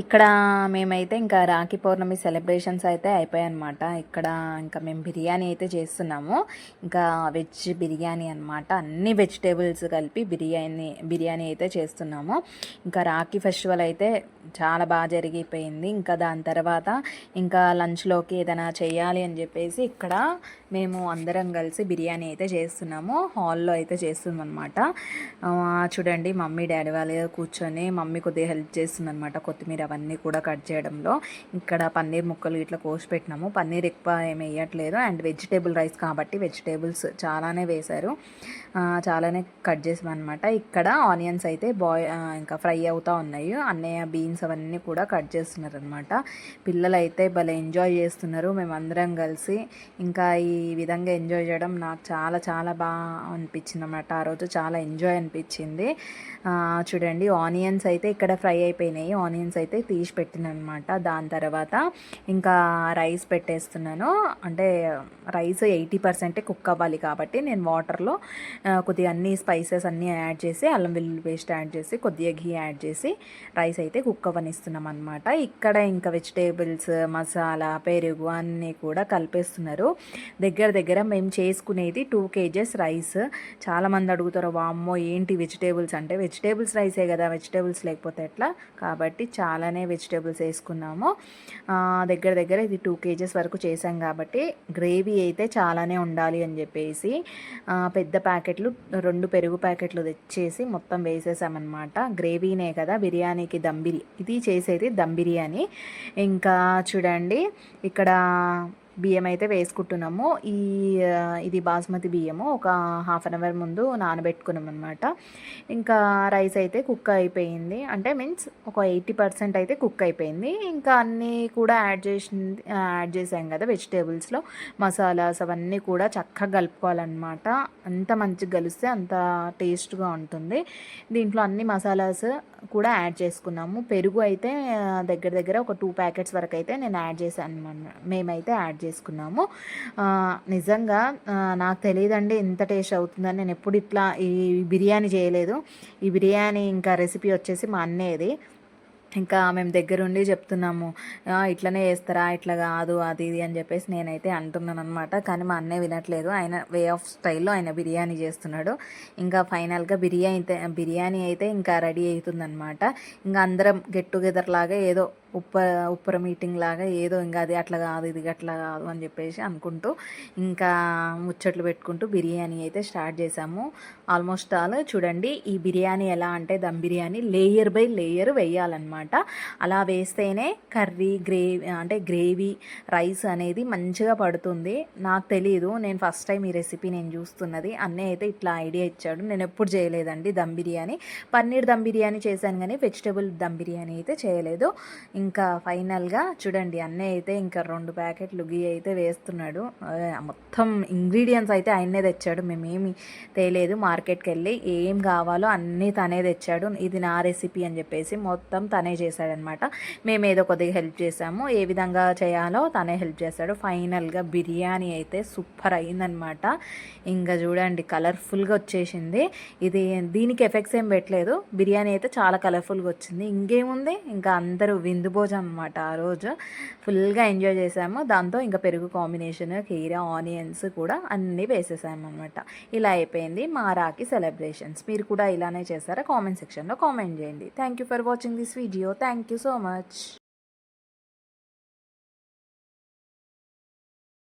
ఇక్కడ మేమైతే ఇంకా రాఖీ పౌర్ణమి సెలబ్రేషన్స్ అయితే అయిపోయాయి అనమాట ఇక్కడ ఇంకా మేము బిర్యానీ అయితే చేస్తున్నాము. ఇంకా వెజ్ బిర్యానీ అనమాట అన్ని వెజిటేబుల్స్ కలిపి బిర్యానీ బిర్యానీ అయితే చేస్తున్నాము. ఇంకా రాఖీ ఫెస్టివల్ అయితే చాలా బాగా జరిగిపోయింది. ఇంకా దాని తర్వాత ఇంకా లంచ్లోకి ఏదైనా చేయాలి అని చెప్పేసి ఇక్కడ మేము అందరం కలిసి బిర్యానీ అయితే చేస్తున్నాము. హాల్లో అయితే చేస్తుందన్నమాట. చూడండి మమ్మీ డాడీ వాళ్ళు కూర్చొని మమ్మీ కొద్దిగా హెల్ప్ చేస్తుందన్నమాట కొత్తిమీర అవన్నీ కూడా కట్ చేయడంలో ఇక్కడ పన్నీర్ ముక్కలు ఇట్లా కోసి పెట్టినాము. పన్నీర్ ఎక్కువ ఏమి వేయట్లేదు. అండ్ వెజిటేబుల్ రైస్ కాబట్టి వెజిటేబుల్స్ చాలానే వేశారు. చాలానే కట్ చేసాం అనమాట ఇక్కడ ఆనియన్స్ అయితే బాయ్ ఇంకా ఫ్రై అవుతూ ఉన్నాయి. అన్నయ్య బీన్స్ అవన్నీ కూడా కట్ చేస్తున్నారు అనమాట పిల్లలు అయితే భలే ఎంజాయ్ చేస్తున్నారు. మేమందరం కలిసి ఇంకా ఈ విధంగా ఎంజాయ్ చేయడం నాకు చాలా చాలా బాగా అనిపించింది అనమాట ఆ రోజు చాలా ఎంజాయ్ అనిపించింది. చూడండి ఆనియన్స్ అయితే ఇక్కడ ఫ్రై అయిపోయినాయి. ఆనియన్స్ అయితే తీసి పెట్టినాను అనమాట దాని తర్వాత ఇంకా రైస్ పెట్టేస్తున్నాను. అంటే రైస్ ఎయిటీ పర్సెంటే కుక్ అవ్వాలి కాబట్టి నేను వాటర్లో కొద్దిగా అన్ని స్పైసెస్ అన్నీ యాడ్ చేసి అల్లం వెల్లుల్లి పేస్ట్ యాడ్ చేసి కొద్దిగా ఘీ యాడ్ చేసి రైస్ అయితే కుక్ అవ్వనిస్తున్నాం అనమాట ఇక్కడ ఇంకా వెజిటేబుల్స్ మసాలా పెరుగు అన్నీ కూడా కలిపేస్తున్నారు. దగ్గర దగ్గర మేము చేసుకునేది టూ కేజెస్ రైస్. చాలామంది అడుగుతారు వామ్మో ఏంటి వెజిటేబుల్స్? అంటే వెజిటేబుల్స్ రైసే కదా వెజిటేబుల్స్ లేకపోతే ఎట్లా? కాబట్టి చాలా చాలానే వెజిటేబుల్స్ వేసుకున్నాము. దగ్గర దగ్గర ఇది టూ కేజెస్ వరకు చేసాం కాబట్టి గ్రేవీ అయితే చాలానే ఉండాలి అని చెప్పేసి పెద్ద ప్యాకెట్లు రెండు పెరుగు ప్యాకెట్లు తెచ్చేసి మొత్తం వేసేసామన్నమాట. గ్రేవీనే కదా బిర్యానీకి దమ్ బిర్యానీ ఇది చేసేది దమ్ బిర్యానీ. ఇంకా చూడండి ఇక్కడ బియ్యం అయితే వేసుకుంటున్నాము. ఈ ఇది బాస్మతి బియ్యము. ఒక హాఫ్ అన్ అవర్ ముందు నానబెట్టుకున్నాం అనమాట ఇంకా రైస్ అయితే కుక్ అయిపోయింది. అంటే మీన్స్ ఒక ఎయిటీ పర్సెంట్ అయితే కుక్ అయిపోయింది. ఇంకా అన్నీ కూడా యాడ్ చేసింది యాడ్ చేసాం కదా వెజిటేబుల్స్లో. మసాలాస్ అవన్నీ కూడా చక్కగా కలుపుకోవాలన్నమాట. అంత మంచిగా కలిస్తే అంత టేస్ట్గా ఉంటుంది. దీంట్లో అన్ని మసాలాస్ కూడా యాడ్ చేసుకున్నాము. పెరుగు అయితే దగ్గర దగ్గర ఒక టూ ప్యాకెట్స్ వరకు అయితే నేను యాడ్ చేశాను మేమైతే యాడ్ చేసుకున్నాము. నిజంగా నాకు తెలియదండి ఎంత టేస్ట్ అవుతుందని. నేను ఎప్పుడు ఇట్లా ఈ బిర్యానీ చేయలేదు. ఈ బిర్యానీ ఇంకా రెసిపీ వచ్చేసి మా అన్నయ్యది ఇంకా మేము దగ్గరుండి చెప్తున్నాము ఇట్లనే చేస్తారా? ఇట్లా కాదు అది ఇది అని చెప్పేసి నేనైతే అంటున్నాను అనమాట కానీ మా అన్నయ్య వినట్లేదు. ఆయన వే ఆఫ్ స్టైల్లో ఆయన బిర్యానీ చేస్తున్నాడు. ఇంకా ఫైనల్గా బిర్యానీ అయితే బిర్యానీ అయితే ఇంకా రెడీ అవుతుందన్నమాట. ఇంకా అందరం గెట్ టుగెదర్ లాగా ఏదో ఉప్ప ఉప్పర మీటింగ్ లాగా ఏదో ఇంకా అది అట్లా కాదు ఇది అట్లా కాదు అని చెప్పేసి అనుకుంటూ ఇంకా ముచ్చట్లు పెట్టుకుంటూ బిర్యానీ అయితే స్టార్ట్ చేసాము. ఆల్మోస్ట్ ఆల్ చూడండి ఈ బిర్యానీ ఎలా అంటే dum biryani layer by layer వేయాలన్నమాట. అలా వేస్తేనే కర్రీ గ్రేవీ అంటే గ్రేవీ రైస్ అనేది మంచిగా పడుతుంది. నాకు తెలియదు నేను ఫస్ట్ టైం ఈ రెసిపీ నేను చూస్తున్నది. అన్నయ్య అయితే ఇట్లా ఐడియా ఇచ్చాడు. నేను ఎప్పుడు చేయలేదండి దమ్ బిర్యానీ. పన్నీర్ దమ్ బిర్యానీ చేశాను కానీ వెజిటేబుల్ దమ్ బిర్యానీ అయితే చేయలేదు. ఇంకా ఫైనల్గా చూడండి అన్నయ్య అయితే ఇంకా రెండు ప్యాకెట్లు గీ అయితే వేస్తున్నాడు. మొత్తం ఇంగ్రీడియంట్స్ అయితే ఆయన్నే తెచ్చాడు. మేమేమి తేలేదు. మార్కెట్కి వెళ్ళి ఏం కావాలో అన్నీ తనే తెచ్చాడు. ఇది నా రెసిపీ అని చెప్పేసి మొత్తం తనే చేశాడనమాట. మేము ఏదో కొద్దిగా హెల్ప్ చేసాము ఏ విధంగా చేయాలో తనే హెల్ప్ చేశాడు. ఫైనల్గా బిర్యానీ అయితే సూపర్ అయిందనమాట. ఇంకా చూడండి కలర్ఫుల్గా వచ్చేసింది. ఇది దీనికి ఎఫెక్ట్స్ ఏం పెట్టలేదు. బిర్యానీ అయితే చాలా కలర్ఫుల్గా వచ్చింది. ఇంకేముంది? ఇంకా అందరూ విందు భోజనం అనమాట ఆ రోజు. ఫుల్గా ఎంజాయ్ చేసాము. దాంతో ఇంకా పెరుగు కాంబినేషన్ కీరా ఆనియన్స్ కూడా అన్నీ వేసేసాము అనమాట ఇలా అయిపోయింది మా రాకి సెలబ్రేషన్స్. మీరు కూడా ఇలానే చేస్తారా? కామెంట్ సెక్షన్లో కామెంట్ చేయండి. Thank you for watching this video thank you so much